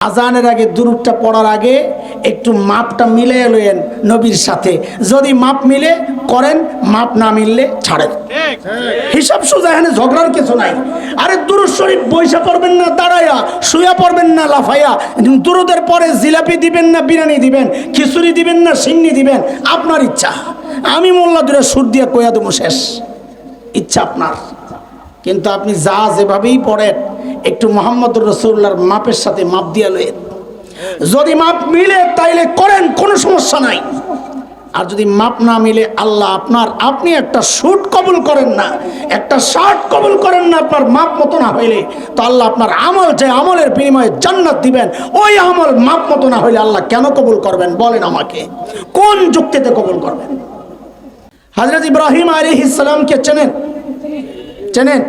আজানের আগে দুরুদটা পড়ার আগে একটু মাপটা মিলে লইয়েন নবীর সাথে। যদি মাপ মিলে করেন মাপ না মিললে ছাড়েন। হিসাব সোজা এখানে ঝগড়ার কিছু নাই। আরে দুরুদ শরীফ বৈশা পড়বেন না দাঁড়াইয়া শুয়া পড়বেন না লাফাইয়া দুরুদের পরে জিলাপি দিবেন না বিরিয়ানি দিবেন খিচুড়ি দিবেন না সিন্নি দিবেন আপনার ইচ্ছা। আমি মোল্লা দূরে সুর দিয়ে কইয়া দেবো শেষ। ইচ্ছা আপনার। কিন্তু আপনি যা যেভাবেই পড়েন একটু মোহাম্মদ রসুল্লাহর মাপের সাথে মাপ দিয়া লয়েন যদি মাপ মিলে, তাইলে করেন, কোনো সমস্যা নাই। আর যদি মাপ না মিলে, আল্লাহ আপনার, আপনি একটা শুট কবুল করেন না, একটা শার্ট কবুল করেন না, আপনার মাপ মতো না হইলে, তো আল্লাহ আপনার আমল, যে আমলের বিনিময়ে জান্নাত দিবেন, ওই আমল মাপ মতো না হইলে আল্লাহ কেন কবুল করবেন? বলেন আমাকে। কোন যুক্তিতে কবুল করবেন? হজরত ইব্রাহিম আলী ইসলামকে চেনেন? চেনেন?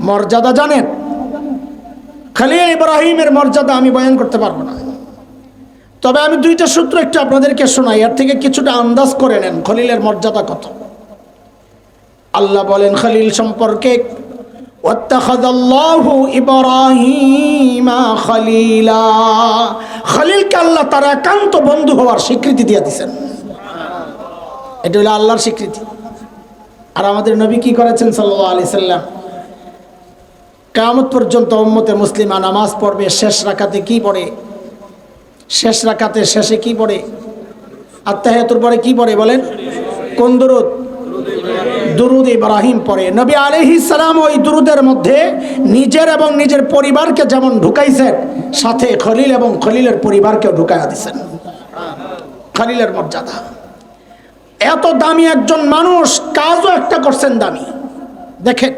মর্যাদা জানেন? খালি ইব্রাহিমের মর্যাদা আমি বয়ান করতে পারব না। তবে আমি দুইটা সূত্র একটু আপনাদেরকে শোনাই, এর থেকে কিছুটা আন্দাজ করে নেন, খলিলের মর্যাদা কত? আল্লাহ বলেন, খলিল সম্পর্কে খলিলকে আল্লাহ তার একান্ত বন্ধু হওয়ার স্বীকৃতি দিয়ে দিচ্ছেন এটা হলো আল্লাহর স্বীকৃতি। আর আমাদের নবী কি করেছেন সাল্লাহ আলি সাল্লাম? কামত পর্যন্ত উম্মতে মুসলিমা নামাজ পড়বে, শেষ রাখাতে কি পড়ে? শেষ রাখাতে শেষে কি পড়ে? আত্মাহাতুর পরে কি পড়ে বলেন? কোন দুরুদ? দুরুদ ইব্রাহিম পড়ে। নবী আলহি সালাম ওই দুরুদের মধ্যে নিজের এবং নিজের পরিবারকে যেমন ঢুকাইছেন, সাথে খলিল এবং খলিলের পরিবারকেও ঢুকাইয়া দিছেন। খলিলের মর্যাদা। এত দামি একজন মানুষ, কাজও একটা করছেন দামি। দেখেন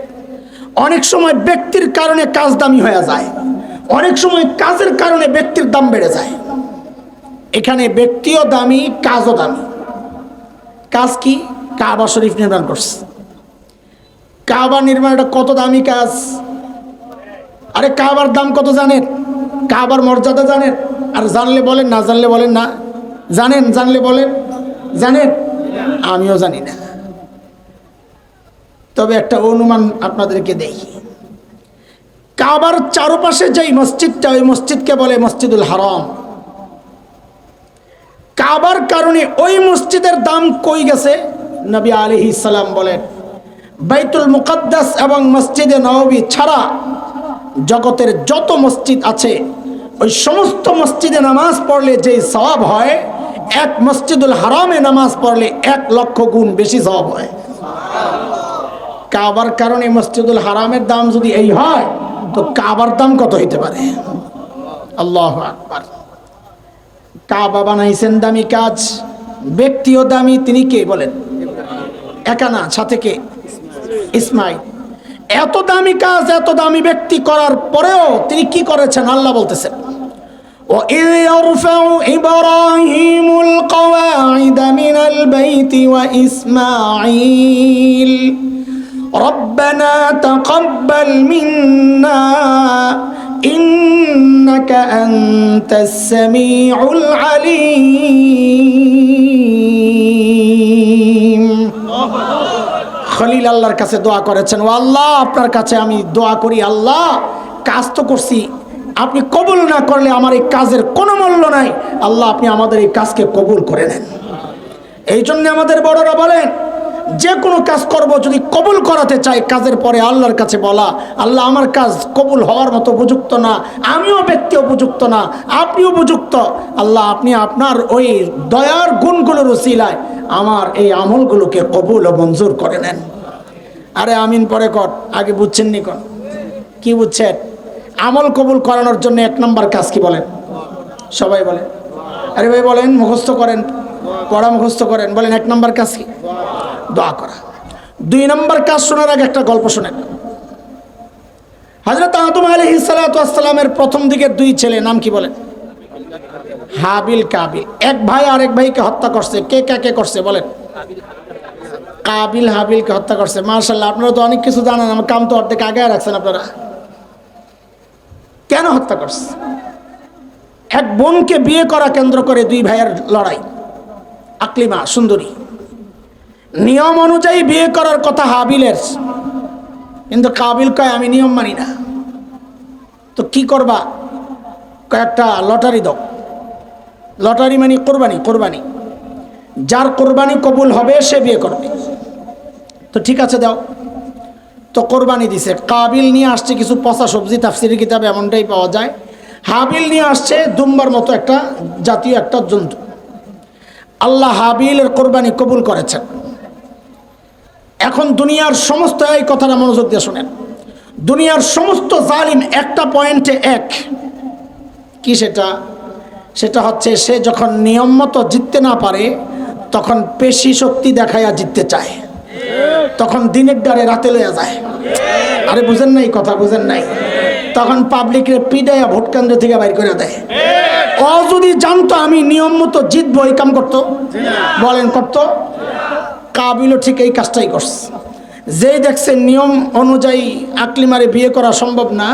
অনেক সময় ব্যক্তির কারণে কাজ দামি হয়ে যায়। অনেক সময় কাজের কারণে ব্যক্তির দাম বেড়ে যায়। এখানে ব্যক্তিও দামি, কাজও দামি। কাজ কি? কাবা শরীফ নির্মাণ করছে। কাবা নির্মাণ এটা কত দামি কাজ? আরে কাবার দাম কত জানেন? কাবার মর্যাদা জানেন? আর জানলে বলেন, না জানলে বলেন না? জানেন, জানলে বলেন? জানেন? আমিও জানি না। তবে একটা অনুমান আপনাদেরকে দেই কাবার চারপাশে যেই মসজিদটা, ওই মসজিদকে বলে মসজিদুল হারাম। কাবার কারণে ওই মসজিদের দাম কই গেছে? নবী আলী ইসালাম বলেন, বাইতুল মুকদ্দাস এবং মসজিদে নবী ছাড়া জগতের যত মসজিদ আছে, ওই সমস্ত মসজিদে নামাজ পড়লে যেই সওয়াব হয়, এক মসজিদুল হারামে নামাজ পড়লে এক লক্ষ গুণ বেশি সওয়াব হয়। কাবার কারণে মসজিদুল হারামের দাম যদি এই হয় তো কাবার দাম কত হইতে পারে আল্লাহ আকবার কাবা বানাইছেন দামি কাজ ব্যক্তিও দামি তিনি কে বলেন একা না সাথে কে ইসমাইল এত দামি কাজ এত দামি ব্যক্তি করার পরেও তিনি কি করেছেন আল্লাহ বলতেছেন وإذ يرفع إبراهيم القواعد من البيت وإسماعيل ربنا تقبل منا إنك أنت السميع العليم খলিল আল্লাহর কাছে দোয়া করেছেন ও আল্লাহ আপনার কাছে আমি দোয়া করি আল্লাহ কাজ তো করছি আপনি কবুল না করলে আমার এই কাজের কোনো মূল্য নাই আল্লাহ আপনি আমাদের এই কাজকে কবুল করে নেন এই জন্য আমাদের বড়রা বলেন যে কোনো কাজ করব, যদি কবুল করাতে চাই, কাজের পরে আল্লাহর কাছে বলা, আল্লাহ আমার কাজ কবুল হওয়ার মতো উপযুক্ত না, আমিও ব্যক্তি উপযুক্ত না, আপনিও উপযুক্ত। আল্লাহ, আপনি আপনার ওই দয়ার গুণগুলোর উসিলায় আমার এই আমলগুলোকে কবুল ও মঞ্জুর করে নেন। আরে আমিন পরে কর, আগে বুঝছেন নি কর। কি বুঝছেন? আমল কবুল করানোর জন্য এক নম্বর কাজ কি বলেন? সবাই বলেন। আরে ভাই বলেন, মুখস্থ করেন, পড়া মুখস্থ করেন, বলেন এক নম্বর কাজ কি? দোয়া করা। দুই নম্বর কাজ শোনার আগে একটা গল্প শোনেন। হজরত আদম আলী সালাতামের প্রথম দিকের দুই ছেলে, নাম কি বলেন? হাবিল কাবিল। এক ভাই আরেক ভাইকে হত্যা করছে। কে কাকে করছে বলেন? কাবিল হাবিলকে হত্যা করছে। মার্শাল্লাহ আপনারা তো অনেক কিছু জানেন, আমার কাম তো অর্ধেক আগে রাখছেন আপনারা। কেন হত্যা করছে? এক বোনকে বিয়ে করা কেন্দ্র করে দুই ভাইয়ের লড়াই। আকলিমা, সুন্দরী। নিয়ম অনুযায়ী বিয়ে করার কথা হাবিলের। কিন্তু কাবিল কয়, আমি নিয়ম মানি না। তো কি করবা? কয়েকটা লটারি দাও। লটারি মানে কোরবানি কোরবানি। যার কোরবানি কবুল হবে, সে বিয়ে করবে। তো ঠিক আছে, দাও। তো কোরবানি দিছে। কাবিল নিয়ে আসছে কিছু পচা সবজি তাফসিরি কিতাব এমনটাই পাওয়া যায়। হাবিল নিয়ে আসছে দুম্বার মতো একটা জাতীয় একটা জন্তু। আল্লাহ হাবিলের কোরবানি কবুল করেছেন। এখন দুনিয়ার সমস্ত এই কথাটা মনোযোগ দিয়ে শোনেন। দুনিয়ার সমস্ত জালিম একটা পয়েন্টে এক। কি সেটা? সেটা হচ্ছে সে যখন নিয়ম মতো জিততে না পারে, তখন পেশি শক্তি দেখাইয়া জিততে চায়। তখন দিনের ডারে রাতে লইয়া যায়। আরে বুঝেন নাই কথা, বুঝেন নাই? তখন পাবলিকের পিডাইয়া ভোট কেন্দ্র থেকে বাইর করে দেয়। ও যদি জানতো আমি নিয়ম মতো জিতবো, এই কাম করতো? বলেন, করতো? কাবিলও ঠিক এই কাজটাই করছে। যেই দেখছে নিয়ম অনুযায়ী আকলিমারে বিয়ে করা সম্ভব না,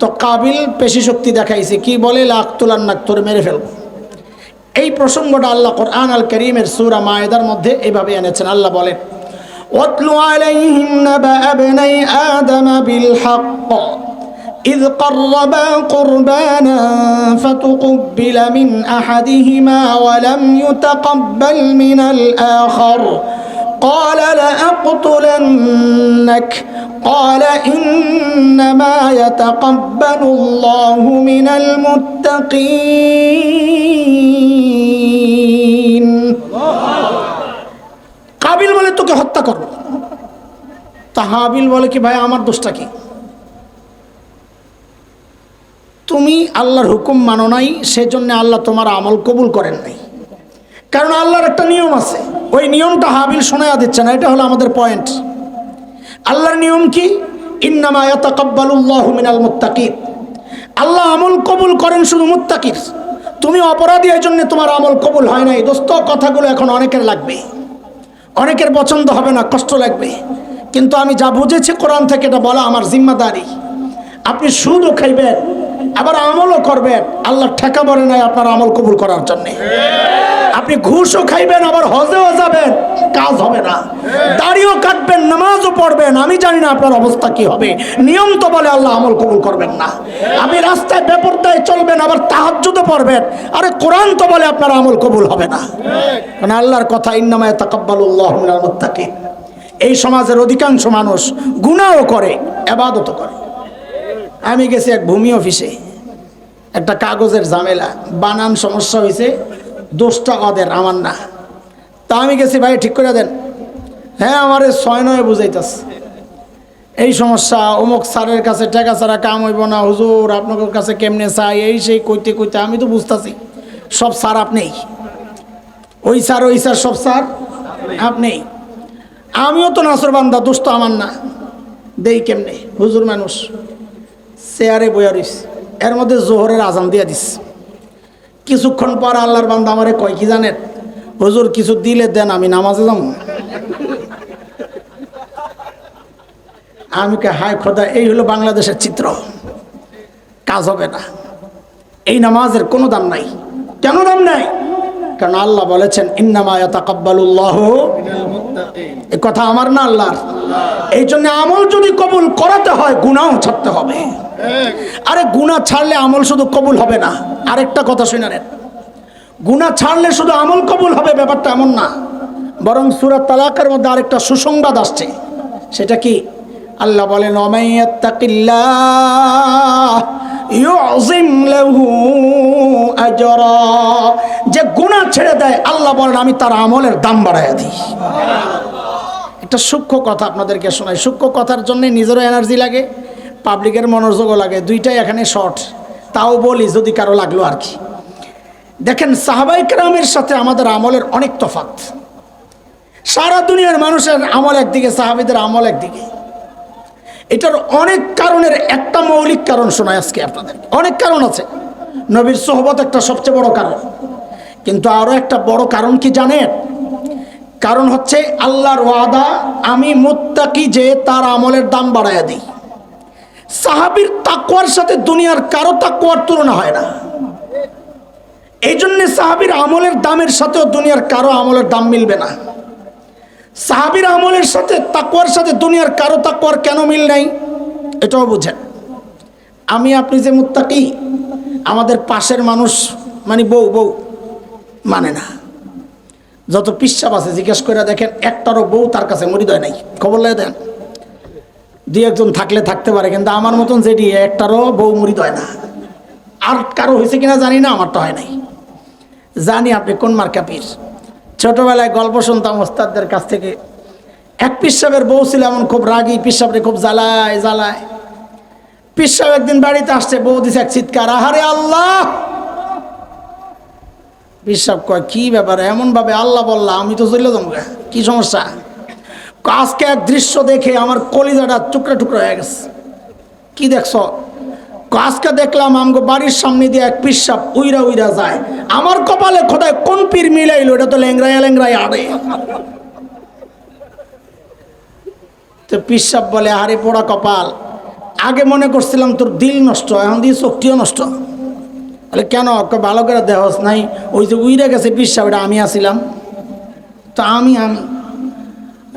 তো কাবিল পেশি শক্তি দেখাইছে, কি বলে লাখ তোলার নাক, তোর মেরে ফেলব। এই প্রসঙ্গটা আল্লাহ কর আন আল করিমের সুরা মায়েদার মধ্যে এইভাবে এনেছেন। আল্লাহ বলেন অতলু আলাইহিম নাবা আবনাই আদম বিল হক। إذ قربا قربانا فتقبل من أحدهما ولم يتقبل من الآخر قال لأقتلنك قال إنما يتقبل الله من المتقين কাবিল বলে তোকে হত্যা করবো তা হাবিল বলে কি ভাই আমার দোষটা কি তুমি আল্লাহর হুকুম মানো নাই, সেজন্য আল্লাহ তোমার আমল কবুল করেন নাই। কারণ আল্লাহর একটা নিয়ম আছে। ওই নিয়মটা হাবিল শোনায়া দিচ্ছে না, এটা হলো আমাদের পয়েন্ট আল্লাহর নিয়ম কি? মিনাল মুত্তাকিন। আল্লাহ আমল কবুল করেন শুধু মুত্তাকির। তুমি অপরাধী এই জন্য তোমার আমল কবুল হয় নাই। দোস্ত, কথাগুলো এখন অনেকের লাগবে। অনেকের পছন্দ হবে না, কষ্ট লাগবে। কিন্তু আমি যা বুঝেছি, কোরআন থেকে এটা বলা আমার জিম্মাদারি। আপনি সুদও খাইবেন আবার আমলও করবেন। আল্লাহ ঠেকা বলে নাই আপনার আমল কবুল করার জন্যে। আপনি ঘুষও খাইবেন, আবার হজেও যাবেন। কাজ হবে না। দাড়িও কাটবেন, নামাজও পড়বেন। আমি জানি না আপনার অবস্থা কি হবে। নিয়ম তো বলে আল্লাহ আমল কবুল করবেন না। আপনি রাস্তায় বেপরদায় চলবেন, আবার তাহাজ্জুদে পড়বেন। আরে কোরআন তো বলে আপনার আমল কবুল হবে না। কারণ আল্লাহর কথা ইন্নামায় তাকাব্বালুল্লাহ মুত্তাকিন। এই সমাজের অধিকাংশ মানুষ গুনাহও করে, এবাদতও করে। আমি গেছি এক ভূমি অফিসে। একটা কাগজের ঝামেলা, বানান সমস্যা হয়েছে, দোষটা ওদের, আমার না। তা আমি গেছি, ভাই, ঠিক করে দেন। হ্যাঁ আমারে ছয় নয় বুঝাইতেছে। এই সমস্যা, অমুক স্যারের কাছে টাকা ছাড়া কাম হইব না, হুজুর, আপনাদের কাছে কেমনে চাই, এই সেই কইতে কইতে, আমি তো বুঝতেছি, সব স্যার আপনিই। ওই স্যার ওই স্যার, সব স্যার আপনি আমিও তো নাসর বান্দা, দোষ তো আমার না। দেই কেমনে, হুজুর মানুষ। চেয়ারে বইয়া রইস। এর মধ্যে জোহরের আজান দিয়া দিস। কিছুক্ষণ পর আল্লাহর বান্দা আমারে কয়, কি জানেন? হজুর, কিছু দিলে দেন, আমি নামাজে যাম আমি কে হায় খোদা, এই হলো বাংলাদেশের চিত্র। কাজ হবে না। এই নামাজের কোনো দাম নাই। কেন দাম নাই? কারণ আল্লাহ বলেছেন, ইন্নামা তাকাব্বালুল্লাহ এ কথা আমার না আল্লাহর। এই জন্য আমল যদি কবুল করাতে হয় গুনাও ছাড়তে হবে। আরে গুনাহ ছাড়লে আমল শুধু কবুল হবে না। আরেকটা কথা শুনে নেন। গুনাহ ছাড়লে শুধু আমল কবুল হবে, ব্যাপারটা এমন না। বরং সুরাত তালাকের মধ্যে আরেকটা সুসংবাদ আসছে। সেটা কি? আল্লাহ বলেন অমাইয়াত্তাকিল্লাহ ইউযিম লাহু আজরা। যে গুনাহ ছেড়ে দেয়, আল্লাহ বলেন, আমি তার আমলের দাম বাড়াইয়া দিই। একটা সূক্ষ্ম কথা আপনাদেরকে শোনাই। সূক্ষ্ম কথার জন্যে নিজেরও এনার্জি লাগে পাবলিকের মনোযোগও লাগে, দুইটাই এখানে শর্ট তাও বলি, যদি কারও লাগল আর কি। দেখেন, সাহাবাই কেরামের সাথে আমাদের আমলের অনেক তফাত সারা দুনিয়ার মানুষের আমল একদিকে, সাহাবিদের আমল একদিকে। এটার অনেক কারণের একটা মৌলিক কারণ শোনায় আজকে আপনাদের। অনেক কারণ আছে। নবীর সোহবত একটা সবচেয়ে বড় কারণ। কিন্তু আরও একটা বড় কারণ কি জানেন? কারণ হচ্ছে আল্লাহর ওয়াদা, আমি মুত্তাকি যে তার আমলের দাম বাড়াইয়া দিই। সাহাবির তাকুয়ার সাথে দুনিয়ার কারও তাকুয়ার তুলনা হয় না। এই জন্যে সাহাবির আমলের দামের সাথেও দুনিয়ার কারও আমলের দাম মিলবে না। সাহাবির আমলের সাথে তাকুয়ার সাথে দুনিয়ার কারও তাকুয়ার কেন মিল নাই? এটাও বুঝেন। আমি আপনি যে মুত্তাকি, আমাদের পাশের মানুষ মানে বউ বউ মানে না। যত পিসাব আছে, জিজ্ঞেস করে দেখেন, একটারও বউ তার কাছে মরিদয় নাই। খবর লাগে দেন। দুই একজন থাকলে থাকতে পারে, কিন্তু আমার মতন যেটি, একটারও বউ মরিদয় না। আর কারও হয়েছে কিনা জানি না, আমারটা হয় নাই। জানি আপনি কোন মার্কা পীর। ছোটবেলায় গল্প শুনতাম ওস্তাদদের কাছ থেকে, এক পিসাবের বউ ছিল এমন খুব রাগী, পিসাবরে খুব জ্বালায় জ্বালায়। পিসাব একদিন বাড়িতে আসছে, বউ দিছে এক চিৎকার, আহারে আল্লাহ! পিসাব কয় কি ব্যাপার? এমন ভাবে আল্লাহ বললা, আমি তো চলে যাব কি সমস্যা? আজকে এক দৃশ্য দেখে আমার কলিজাটা টুকরা টুকরা হয়ে গেছে। কি দেখছ? আজকে দেখলাম আমগো বাড়ির সামনে দিয়ে এক পিসাব উইরা উইরা যায়। আমার কপালে খোদায় কোন পীর মিলাইলো? এটা তো লেংরাইয়া লেংরাই আরে। তো পিসাব বলে, আরে পোড়া কপাল, আগে মনে করছিলাম তোর দিল নষ্ট, এখন দিয়ে শক্তিও নষ্ট। বলে কেন? ভালো করে দেহস নাই? ওই যে উইরে গেছে পিসাব ওটা আমি আসিলাম তো আমি আমি।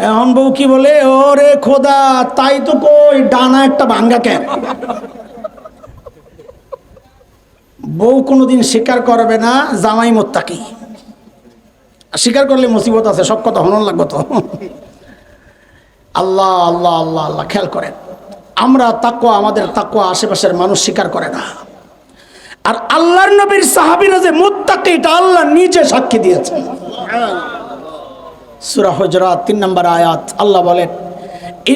এখন বউ কি বলে, ওরে খোদা, তাই তো কই, ডানা একটা ভাঙ্গা কেন? বউ কোনোদিন স্বীকার করবে না, জামাই মোত্তাকি। স্বীকার করলে মুসিবত আছে, সব কথা হনন লাগবে তো। আল্লাহ আল্লাহ আল্লাহ আল্লাহ, খেয়াল করেন। আমরা তাকুয়া আমাদের তাকুয়া আশেপাশের মানুষ স্বীকার করে না। আর আল্লাহর নবীর সাহাবিরা যে মুত্তাকি এটা আল্লাহ নিজে সাক্ষী দিয়েছেন সূরা হুজরাত 3 নম্বর আয়াত আল্লাহ বলেন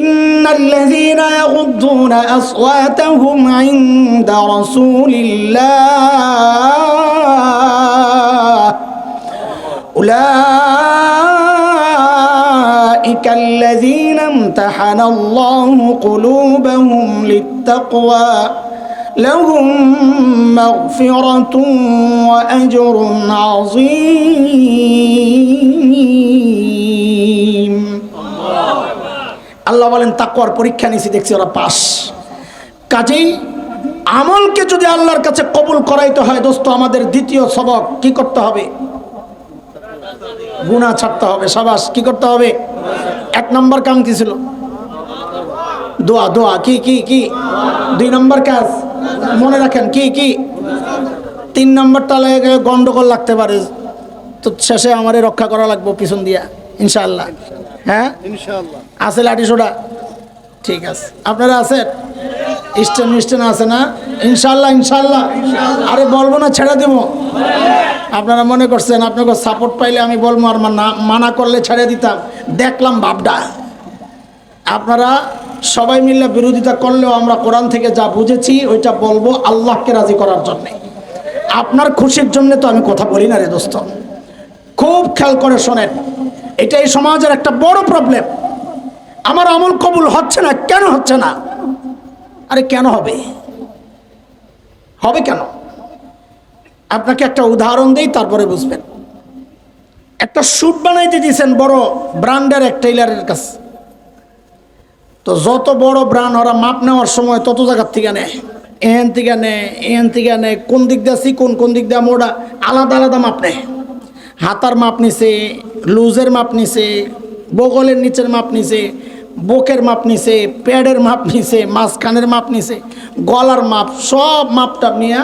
ইন্নাল্লাযীনা ইয়াগুদ্দুনা আসওয়াতাহুম ইনদা রাসূলিল্লাহ أولئك الذين امتحن الله قلوبهم للتقوى لهم مغفرة وأجر عظيم আল্লাহ বলেন তাকওয়ার পরীক্ষা নিছি দেখছি ওরা পাস কাজেই আমলকে যদি আল্লাহর কাছে কবুল করাইতে হয় দোস্ত আমাদের দ্বিতীয় সবক কি করতে হবে গুণা ছাড়তে হবে সাবাস কি করতে হবে এক নম্বর কাম কি ছিল দোয়া দোয়া কি কি কি দুই নম্বর কাজ মনে রাখেন কি কি? তিন নম্বরটা লাগে গন্ডগোল লাগতে পারে। তো শেষে আমারে রক্ষা করা লাগবো পিছন দিয়া ইনশাল্লাহ হ্যাঁ? আছে লাঠি সোডা ঠিক আছে। আপনারা আছেন? স্টেন স্টেন আছে না? ইনশাল্লাহ ইনশাল্লাহ আরে বলব না ছেড়ে দেবো। আপনারা মনে করছেন আপনাকে সাপোর্ট পাইলে আমি বলব আর মানা মানা করলে ছেড়ে দিতাম। দেখলাম ভাবটা আপনারা সবাই মিলে বিরোধিতা করলেও আমরা কোরআন থেকে যা বুঝেছি, ওইটা বলব আল্লাহকে রাজি করার জন্যে। আপনার খুশির জন্য তো আমি কথা বলি না রে দোস্ত। খুব খেয়াল করে শোনেন, এটা এই সমাজের একটা বড় প্রবলেম আমার আমল কবুল হচ্ছে না, কেন হচ্ছে না? আরে কেন হবে? হবে কেন? আপনাকে একটা উদাহরণ দিই, তারপরে বুঝবেন। একটা স্যুট বানাইতে দিয়েছেন বড় ব্র্যান্ডের এক টেইলারের কাছে। তো যত বড় ব্র্যান্ড ওরা মাপ নেওয়ার সময় তত জায়গার থেকে নেয় এহেন থেকে নেয় এহেন থেকে নেয় কোন দিক দিয়ে চিকুন কোন দিক দিয়ে মোড়া, আলাদা আলাদা মাপ নেয় হাতার মাপ নিছে, লুজের মাপ নিছে, বগলের নিচের মাপ নিছে, বুকের মাপ নিছে, প্যাডের মাপ নিছে, মাঝখানের মাপ নিছে, গলার মাপ, সব মাপটা নিয়ে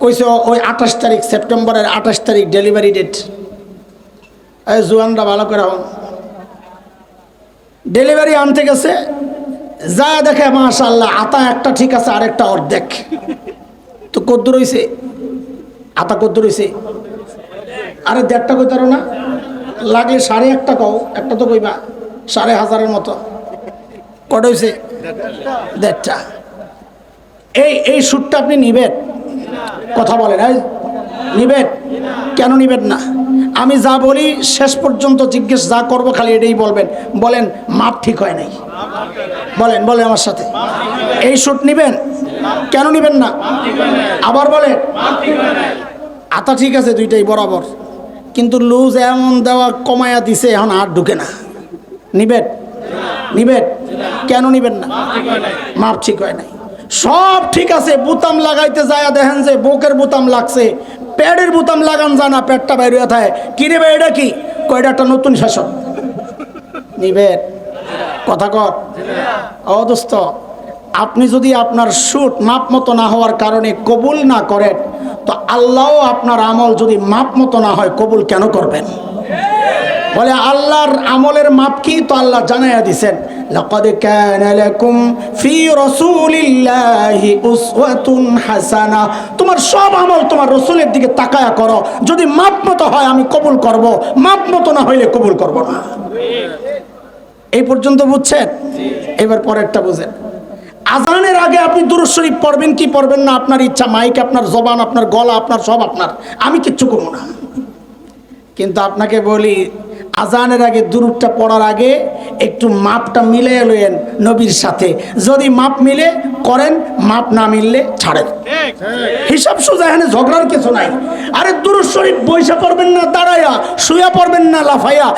কইছে ওই আঠাশ তারিখ, সেপ্টেম্বরের আঠাশ তারিখ ডেলিভারি ডেট। এই জুয়ানরা ভালো করে ডেলিভারি আনতে গেছে। যা দেখে মাশাল্লাহ আতা একটা ঠিক আছে, আরেকটা অর্ধেক। তো কদ্দুর হইছে? আতা কদ্দুর হইছে? আরে দেড়টা কইতারো না? লাগলে সাড়ে একটা কও, একটা তো কইবা, সাড়ে হাজারের মতো। কটা হয়েছে দেড়টা। এই এই শ্যুটটা আপনি নিবেন। কথা বলেন এই নিবেন কেন নিবেন না? আমি যা বলি শেষ পর্যন্ত জিজ্ঞেস যা করব খালি এটাই বলবেন। বলেন, মাপ ঠিক হয় নাই। বলেন বলেন আমার সাথে। এই শ্যুট নিবেন? কেন নিবেন না? আবার বলেন। আতা ঠিক আছে, দুইটাই বরাবর। কিন্তু লুজ এমন দেওয়া কমায়া দিছে, এখন আর ঢুকে না। নিবেন নিবেন কেন নিবেন না? মাপ ঠিক হয় নাই। সব ঠিক আছে, বুতাম লাগাইতে যায় দেখেন যে বুকের বুতাম লাগছে প্যাডের বুতাম লাগান জানা প্যাডটা বাইরে থাকে। কি নেবে এটা কি? কয়টা একটা নতুন শাসক নিবেন কথা কর। ও দোস্ত, আপনি যদি আপনার শুট মাপ মতো না হওয়ার কারণে কবুল না করেন, তো আল্লাহও আপনার আমল যদি মাপ মতো না হয়, কবুল কেন করবেন? বলে, আল্লাহর আমলের মাপ কি তো আল্লাহ জানাইয়া দিছেন। লাকাদ কানা লাকুম ফি রাসূলিল্লাহি উসওয়াতুন হাসানা। তোমার সব আমল তোমার রসুলের দিকে তাকায়া করো। যদি মাপ মতো হয়, আমি কবুল করব। মাপ মতো না হইলে কবুল করব না। এই পর্যন্ত বুঝছেন? এবার পরেরটা বুঝেন। আজানের আগে আপনি দুরুদ শরীফ পড়বেন কি পড়বেন না? আপনার ইচ্ছা, মাইক, আপনার জবান, আপনার গলা, আপনার সব আপনার। আমি কিচ্ছু করব না। কিন্তু আপনাকে বলি আজানের আগে দুরুদটা পড়ার আগে একটু মাপটা মিলে লইয়েন নবীর সাথে। যদি মাপ মিলে, করেন, মাপ না মিললে ছাড়েন। হিসাব সোজা, এখানে ঝগড়ার কিছু নাই। আরে দুরুদ শরীফ বৈশা পড়বেন না দাঁড়াইয়া শুয়া পড়বেন না লাফাইয়া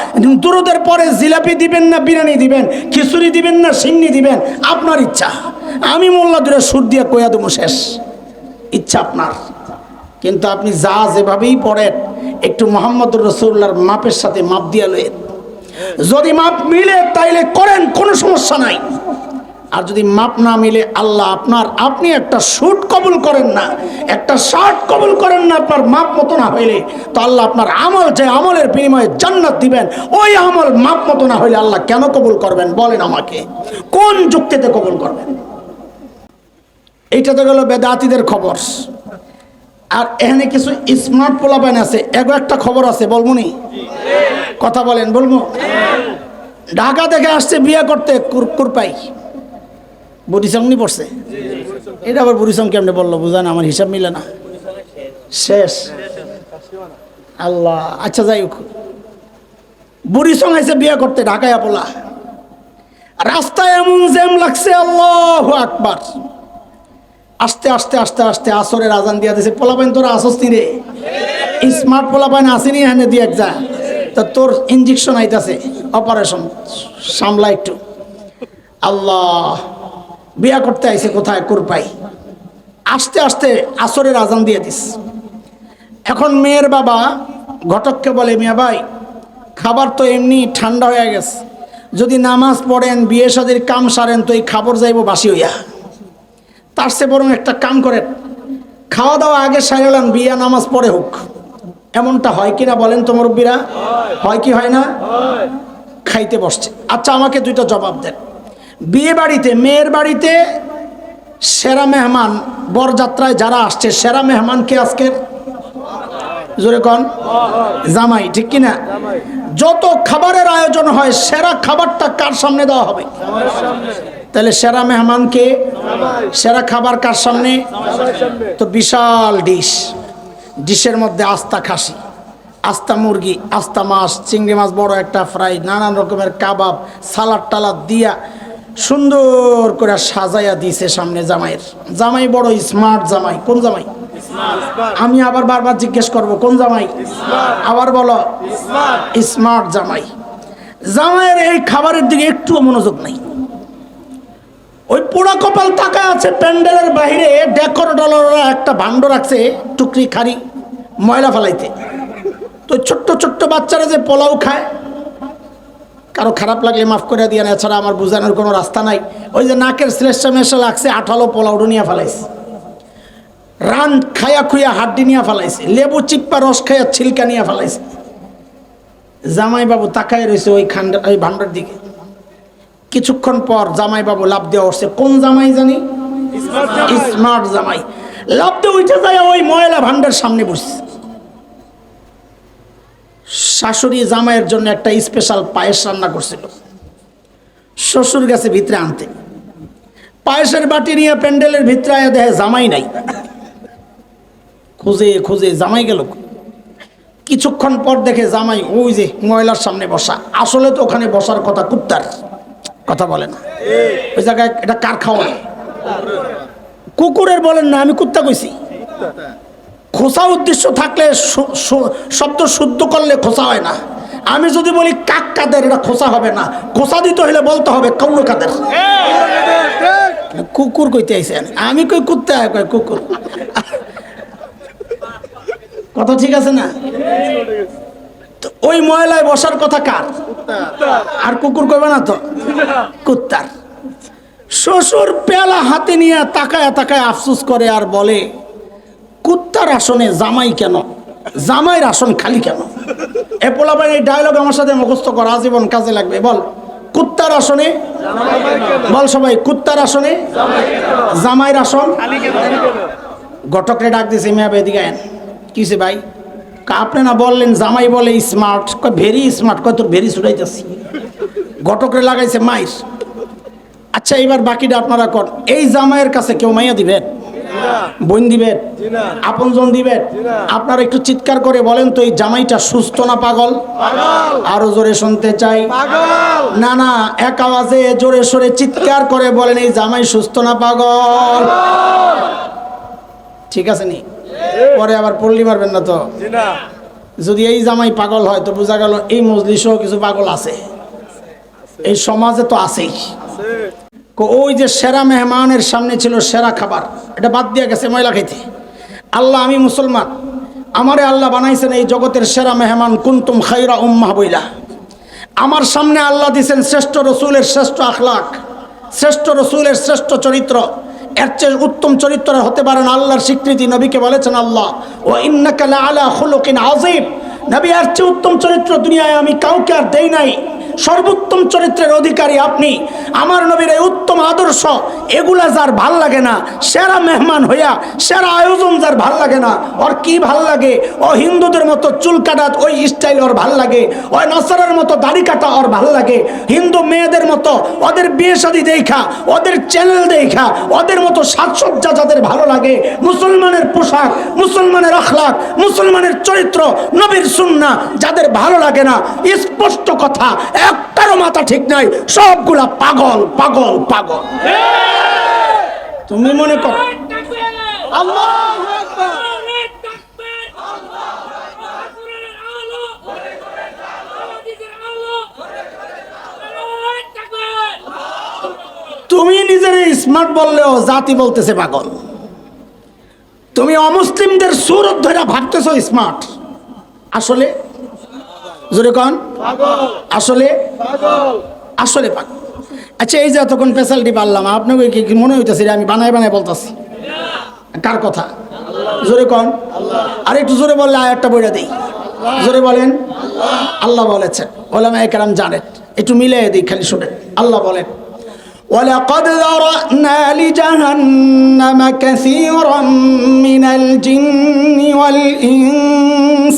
দুরুদের পরে জিলাপি দিবেন না, বিরিয়ানি দিবেন, খিচুড়ি দিবেন না, সিন্নি দিবেন, আপনার ইচ্ছা। আমি মোল্লা দূরে সুর দিয়ে কইয়া দেবো শেষ। ইচ্ছা আপনার। কিন্তু আপনি যা যেভাবেই পড়েন একটু মোহাম্মদ রসুল্লাহর মাপের সাথে মাপ দিয়া লয়েন যদি মাপ মিলে, তাইলে করেন, কোনো সমস্যা নাই। আর যদি মাপ না মিলে, আল্লাহ আপনার, আপনি একটা শুট কবুল করেন না, একটা শার্ট কবুল করেন না, আপনার মাপ মতো না হইলে, তো আল্লাহ আপনার আমল, যে আমলের বিনিময়ে জান্নাত দিবেন, ওই আমল মাপ মতো না হইলে আল্লাহ কেন কবুল করবেন? বলেন আমাকে। কোন যুক্তিতে কবুল করবেন? এইটা তো গেল বেদাতিদের খবর। আর এখানে কিছু স্মার্ট পোলাপান আছে। এগো একটা খবর আছে বলবুনি কথা বলেন, বলব? ঢাকা থেকে আসছে বিয়ে করতে কুর- কুরপাই। বুড়িসংনি পড়ছে। এটা আবার বুড়িসং কেমনে বলল বুঝান আমার হিসাব মিলে না। শেষ। আল্লাহ আচ্ছা যাই হোক। বুড়িসং আইসে বিয়ে করতে ঢাকায় পোলা রাস্তায় এমন জ্যাম লাগছে, আল্লাহ আকবার। আস্তে আস্তে আস্তে আস্তে আসরের আজান দিয়া দিছে। পোলাপাইন তোরা আসস নি রে স্মার্ট পোলাপাইন আসেনি এখানে দিয়ে এক যা তা তোর ইঞ্জেকশন আইতাছে। অপারেশন সামলা একটু। আল্লাহ, বিয়া করতে আইছে কোথায়? কুরপাই আস্তে আস্তে আসরের আজান দিয়ে দিস। এখন মেয়ের বাবা ঘটককে বলে, মিয়া ভাই, খাবার তো এমনি ঠান্ডা হয়ে গেছে। যদি নামাজ পড়েন, বিয়ে সাদের কাম সারেন, তো এই খাবার যাইব বাসি হইয়া। তার সে বরং একটা কাম করেন। খাওয়া দাওয়া আগে সারালাম বিয়া নামাজ পড়ে হোক। এমনটা হয় কিনা বলেন তো মুরব্বীরা? হয় কি হয় না? খাইতে বসছে। আচ্ছা আমাকে দুইটা জবাব দেন। বিয়ে বাড়িতে, মেয়ের বাড়িতে সেরা মেহমান বরযাত্রায় যারা আসছে, সেরা মেহমান কে আজকের? জোরে কন। জামাই, ঠিক কিনা? যত খাবারের আয়োজন হয়, সেরা খাবারটা কার সামনে দেওয়া হবে? তাহলে সেরা মেহমানকে, সেরা খাবার কার সামনে? তো বিশাল ডিশ। ডিশের মধ্যে আস্তা খাসি, আস্তা মুরগি, আস্তা মাছ, চিংড়ি মাছ, বড় একটা ফ্রাই, নানান রকমের কাবাব, সালাদ টালাদ দিয়া সুন্দর করে সাজাইয়া দিছে সামনে জামাইয়ের। জামাই বড় স্মার্ট জামাই। কোন জামাই? আমি আবার বারবার জিজ্ঞেস করব, কোন জামাই? আবার বলো স্মার্ট জামাই। জামাইয়ের এই খাবারের দিকে একটুও মনোযোগ নেই। ওই পোড়া কপাল তাকায় আছে প্যান্ডেলের বাইরে ডেকর ডলাররা একটা ভাণ্ড রাখছে টুকরি খাড়ি ময়লা ফেলাইতে। তো ছোট্ট ছোট্ট বাচ্চারা যে পোলাও খায়, কারও খারাপ লাগলে মাফ করে দিয়ে না এছাড়া আমার বোঝানোর কোনো রাস্তা নাই। ওই যে নাকের শ্লেষা মেশা লাগছে আঠালো পোলাও নিয়ে ফেলাইছে। রান খায়া খুয়া হাড্ডি নিয়ে ফেলাইছে, লেবু চিপ্পা রস খায়া ছিলকা নিয়ে ফেলাইছে। জামাইবাবু তাকায় রয়েছে ওই খান্ডার ওই ভাণ্ডার দিকে। কিছুক্ষণ পর জামাইবাবু লাভ দেওয়া উঠছে, কোন জামাই জানি? স্মার্ট জামাই। লাভ দিয়ে উঠে যায় ওই ময়লা ভাণ্ডার সামনে বসছে। শাশুড়ি জামাইয়ের জন্য একটা স্পেশাল পায়েস রান্না করছিল। শ্বশুর গেছে ভিতরে আনতে। পায়েসের বাটি নিয়ে প্যান্ডেলের ভিতরে আয়া দেখে জামাই নাই। খুঁজে খুঁজে জামাই গেল। কিছুক্ষণ পর দেখে জামাই ওই যে ময়লার সামনে বসা। আসলে তো ওখানে বসার কথা কুত্তার। কথা বলে না। ওই জায়গায় এটা কার খাওয়া কুকুরের বলেন না, আমি কুত্তা কইছি। খোসা উদ্দেশ্য থাকলে শব্দ শুদ্ধ করলে খোসা হয় না। আমি যদি বলি কাক কাদের, এটা খোসা হবে না। খোসা দিতে হলে বলতে হবে কৌর কাদের। কুকুর কইতে আইসেন আমি কই কুত্তা, কই কুকুর। কথা ঠিক আছে না? তো ওই ময়লায় বসার কথা কার? আর কুকুর কইবে না তো? কুত্তার। শ্বশুর পেলা হাতে নিয়ে তাকায় তাকায় আফসুস করে আর বলে কুত্তার আসনে জামাই কেন? জামাইয়ের আসন খালি কেন? এ পোলাপাই এই ডায়লগ আমার সাথে মুখস্থ করা আজীবন কাজে লাগবে। বল কুত্তার আসনে বল সবাই কুত্তার আসনে জামাইয়ের আসন ঘটকরে ডাক দিছে মিয়া বেদিকে আয়েন। কিসে ভাই? আপনি না বললেন, জামাই বলে স্মার্ট কয় ভেরি স্মার্ট কয়, তোর ভেরি ছুটাইতেছি ঘটকরে লাগাইছে মাইস আচ্ছা এবার বাকিটা আপনারা কর এই জামাইয়ের কাছে কেউ মাইয়া দিবেন? বোন দিবেন? আপনজন দিবেন? আপনারা একটু চিৎকার করে বলেন তো, এই জামাইটা সুস্থ না পাগল? আরও জোরে শুনতে চাই। না না, এক আওয়াজে জোরে সোরে চিৎকার করে বলেন, এই জামাই সুস্থ না পাগল? ঠিক আছে নি? পরে আবার পল্লি মারবেন না তো? যদি এই জামাই পাগল হয় তো বোঝা গেল এই মজলিসেও কিছু পাগল আছে। এই সমাজে তো আছেই। ওই যে সেরা মেহমানের সামনে ছিল সেরা খাবার এটা বাদ দিয়ে গেছে ময়লা খাইতে। আল্লাহ আমি মুসলমান। আমারে আল্লাহ বানাইছেন এই জগতের সেরা মেহমান কুন্তুম খাইরা উম্মাহ বইলা। আমার সামনে আল্লাহ দিছেন শ্রেষ্ঠ রসুলের শ্রেষ্ঠ আখলাক শ্রেষ্ঠ রসুলের শ্রেষ্ঠ চরিত্র। এর চেয়ে উত্তম চরিত্র হতে পারে না। আল্লাহর স্বীকৃতি নবীকে বলেছেন আল্লাহ ও ইন্নাকালা আলা হলোকিন আজিব নবী আর চেয়ে উত্তম চরিত্র দুনিয়ায় আমি কাউকে আর দেই নাই। সর্বোত্তম চরিত্রের অধিকারী আপনি। আমার নবীর এই উত্তম আদর্শ, এগুলা যার ভালো লাগে না, সেরা মেহমান হইয়া, সেরা আয়োজন যার ভালো লাগে না, ওর কি ভালো লাগে? ও হিন্দুদের মতো চুল কাটাত, ওই স্টাইল ওর ভালো লাগে। ওই নসরের মতো দাড়ি কাটা ওর ভালো লাগে। হিন্দু মেয়েদের মতো ওদের বিয়ে শাদী দেখা, ওদের চ্যানেল দেখা, ওদের মতো সাজসজ্জা যাদের ভালো লাগে, মুসলমানের পোশাক, মুসলমানের আখলাক, মুসলমানের চরিত্র, নবীর সুন্না যাদের ভালো লাগে না, স্পষ্ট কথা একটারও মাথা ঠিক নাই, সবগুলা পাগল পাগল পাগল। তুমি মনে করো? তুমি নিজের স্মার্ট বললেও জাতি বলতেছে পাগল। তুমি অমুসলিমদের সুরত ধরে ভাবতেছ স্মার্ট। আসলে জোরে কন আসলে আসলে পাগল আচ্ছা এই যে এতক্ষণ স্পেশালিটি পারলাম আপনাকে কি কি মনে হইতেছে রে? আমি বানায় বানায় বলতাছি কার কথা জোরে কন আর একটু জোরে বললে আয়াতটা বইটা দেই জোরে বলেন আল্লাহ বলেছেন ওলামা একরাম জানেন একটু মিলে দিই খালি শুনে আল্লাহ বলেন ولقد ذرأنا لجهنم كثيرا من الجن والإنس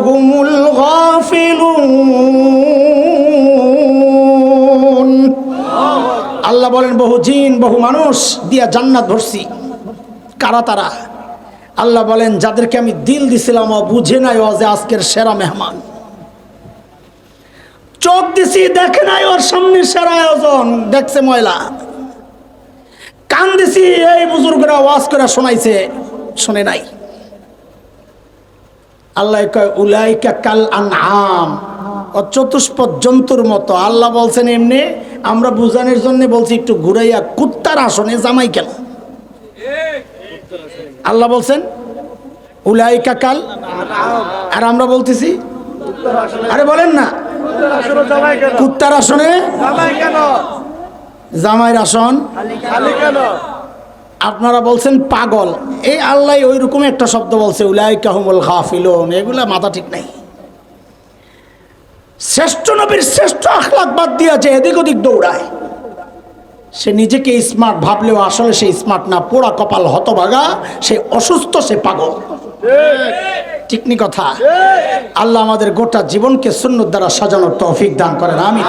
هم الغافلون আল্লাহ বলেন বহু জিন বহু মানুষ দিয়া জান্নাত ভরছি কারা তারা আল্লাহ বলেন যাদেরকে আমি দিল দিছিলাম ও বুঝে নাই ও যে আজকের সেরা মেহমান চোখ দিছি দেখে নাই ওর সামনে সেরা আয়োজন দেখছে ময়লা কান দিছি এই বুজুর্গরা ওয়াজ করে শোনাইছে শুনে নাই আল্লাহ কয় উলাইকা কাল আনআম। ও চতুষ্পদ জন্তুর মতো। আল্লাহ বলছেন এমনি আমরা বুঝানোর জন্য বলছি একটু ঘুরাইয়া কুত্তার আসনে জামাই কেন? আল্লাহ বলছেন উলাইকা কাল আর আমরা বলতেছি আরে বলেন না কুত্তার আসনে জামাইয়ের আসন আপনারা বলছেন পাগল। এই আল্লাহ ওই রকম একটা শব্দ বলছে উলাইকা হুমুল গাফিলুন। এগুলা মাথা ঠিক নাই। শ্রেষ্ঠ নবীর শ্রেষ্ঠ আখলাক বাদ দিয়েছে এদিক ওদিক দৌড়ায় সে নিজেকে স্মার্ট ভাবলেও আসলে সে স্মার্ট না। পোড়া কপাল হতভাগা সে অসুস্থ সে পাগল। ঠিকনি কথা? আল্লাহ আমাদের গোটা জীবনকে সুন্নত দ্বারা সাজানোর তৌফিক দান করেন। আমি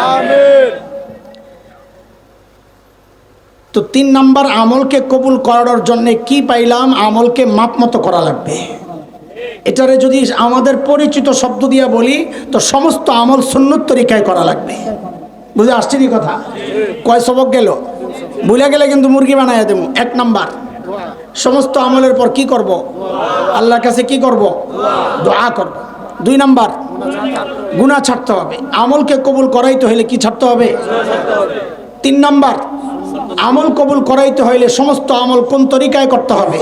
তো তিন নাম্বার আমলকে কবুল করানোর জন্যে কি পাইলাম? আমলকে মাপ মতো করা লাগবে। এটারে যদি আমাদের পরিচিত শব্দ দিয়ে বলি, তো সমস্ত আমল সুন্নত তরিকায় করা লাগবে। বুঝে আসছেনি কথা? কয় সবক গেল? ভুলে গেলে কিন্তু মুরগি বানাইয়া দেবো। এক নাম্বার, সমস্ত আমলের পর কি করব? আল্লাহর কাছে কি করব? দোয়া করব। দুই নাম্বার, গুনাহ ছাড়তে হবে। আমলকে কবুল করাইতে হলে কি ছাড়তে হবে? তিন নাম্বার আমল কবুল করাইতে হইলে সমস্ত আমল কোন তরিকায় করতে হবে?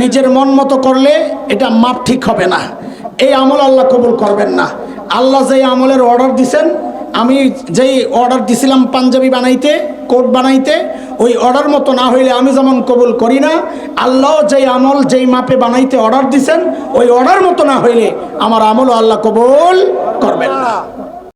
নিজের মন মতো করলে এটা মাপ ঠিক হবে না। এই আমল আল্লাহ কবুল করবেন না। আল্লাহ যেই আমলের অর্ডার দিছেন, আমি যেই অর্ডার দিছিলাম পাঞ্জাবি বানাইতে, কোট বানাইতে, ওই অর্ডার মতো না হইলে আমি যেমন কবুল করি না, আল্লাহ যেই আমল, যেই মাপে বানাইতে অর্ডার দিছেন, ওই অর্ডার মতো না হইলে আমার আমলও আল্লাহ কবুল করবেন না।